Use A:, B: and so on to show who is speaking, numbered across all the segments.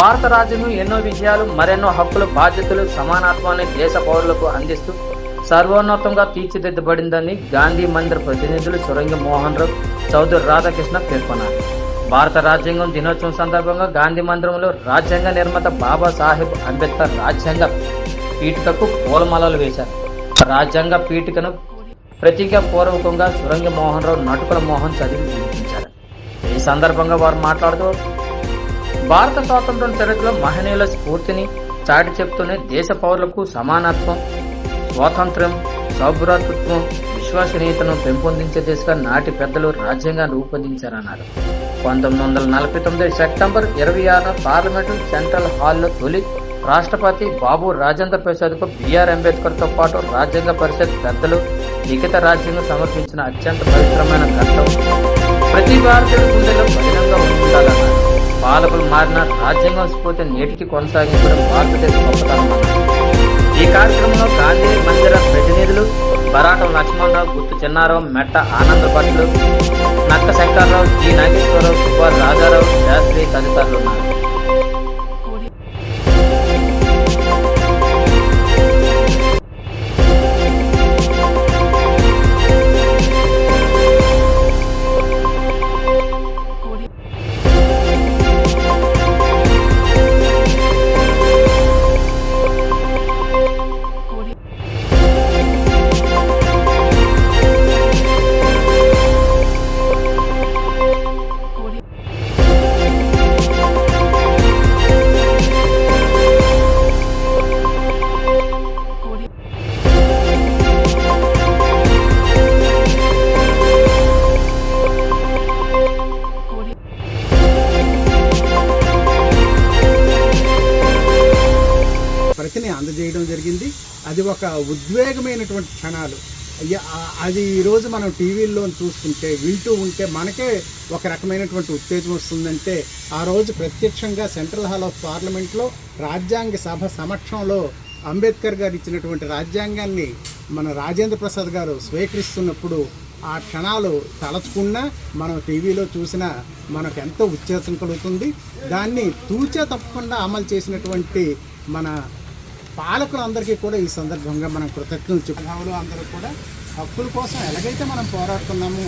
A: భారత రాజ్యాంగం ఎన్నో విజయాలు మరెన్నో హక్కులు బాధ్యతలు సమానత్వాన్ని దేశ పౌరులకు అందిస్తూ సర్వోన్నతంగా తీర్చిదిద్దబడిందని గాంధీ మందిర్ ప్రతినిధులు సురంగి మోహన్ రావు చౌదరి రాధాకృష్ణ పేర్కొన్నారు. భారత రాజ్యాంగం దినోత్సవం సందర్భంగా గాంధీ మందిరంలో రాజ్యాంగ నిర్మాత బాబాసాహెబ్ అంబేద్కర్ రాజ్యాంగ పీఠికకు పూలమాలలు వేశారు. రాజ్యాంగ పీఠికను ప్రతీక పూర్వకంగా సురంగి మోహన్ రావు నటుకుల మోహన్ చదివి వినిపించారు. ఈ సందర్భంగా వారు మాట్లాడుతూ భారత స్వాతంత్రం చరిత్రలో మహనీయుల స్ఫూర్తిని చాటి చెప్తూనే దేశ పౌరులకు సమానత్వం స్వాతంత్ర్యం సౌభ్రాతృత్వం విశ్వసనీయతను పెంపొందించే దిశగా నాటి పెద్దలు రాజ్యాంగాన్ని రూపొందించారన్నారు. పంతొమ్మిది వందల నలభై తొమ్మిది సెప్టెంబర్ ఇరవై ఆరున పార్లమెంటు సెంట్రల్ హాల్లో తొలి రాష్ట్రపతి బాబు రాజేంద్ర ప్రసాద్కు బిఆర్ అంబేద్కర్తో పాటు రాజ్యాంగ పరిషత్ పెద్దలు లిఖిత రాజ్యాంగం సమర్పించిన అత్యంత పవిత్రమైన ఘట్టం. ప్రతి భారతీయుడి గుండెలో కఠినంగా ఉండాలన్నారు పాలకులు మారిన రాజ్యాంగం స్ఫూర్తి నేటికి కొనసాగించడం భారతదేశం గొప్పతనం ఈ కార్యక్రమంలో గాంధీ మందిర ప్రతినిధులు బరాటం లక్ష్మణరావు గుర్తు చిన్నారావు మెట్ట ఆనంద భట్లు నక్క శంకర్రావు జి నాగేశ్వరరావు సుబ్బారు రాజారావు
B: ప్రతిని అందజేయడం జరిగింది. అది ఒక ఉద్వేగమైనటువంటి క్షణాలు. అది ఈరోజు మనం టీవీల్లో చూస్తుంటే వింటూ ఉంటే మనకే ఒక రకమైనటువంటి ఉత్తేజం వస్తుందంటే ఆ రోజు ప్రత్యక్షంగా సెంట్రల్ హాల్ ఆఫ్ పార్లమెంట్లో రాజ్యాంగ సభ సమక్షంలో అంబేద్కర్ గారు ఇచ్చినటువంటి రాజ్యాంగాన్ని మన రాజేంద్ర ప్రసాద్ గారు స్వీకరిస్తున్నప్పుడు ఆ క్షణాలు తలచుకున్నా మనం టీవీలో చూసినా మనకు ఎంతో ఉత్తేజం కలుగుతుంది. దాన్ని తూచా తప్పకుండా అమలు చేసినటువంటి మన పాలకులందరికీ కూడా ఈ సందర్భంగా మనం కృతజ్ఞతలు చెప్పుకోవాలి అందరూ కూడా హక్కుల కోసం ఎలాగైతే మనం పోరాడుతున్నామో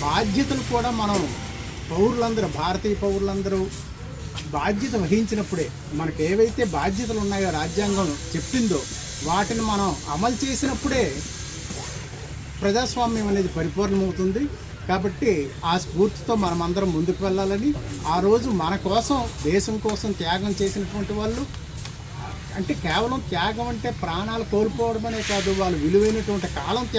B: బాధ్యతలు కూడా మనం పౌరులందరూ భారతీయ పౌరులందరూ బాధ్యత వహించినప్పుడే మనకు ఏవైతే బాధ్యతలు ఉన్నాయో రాజ్యాంగం చెప్పిందో వాటిని మనం అమలు చేసినప్పుడే ప్రజాస్వామ్యం అనేది పరిపూర్ణమవుతుంది. కాబట్టి ఆ స్ఫూర్తితో మనమందరం ముందుకు వెళ్ళాలని ఆ రోజు మన కోసం దేశం కోసం త్యాగం చేసినటువంటి వాళ్ళు అంటే కేవలం త్యాగం అంటే ప్రాణాలు కోల్పోవడమనే కాదు వాళ్ళు విలువైనటువంటి కాలం త్యాగం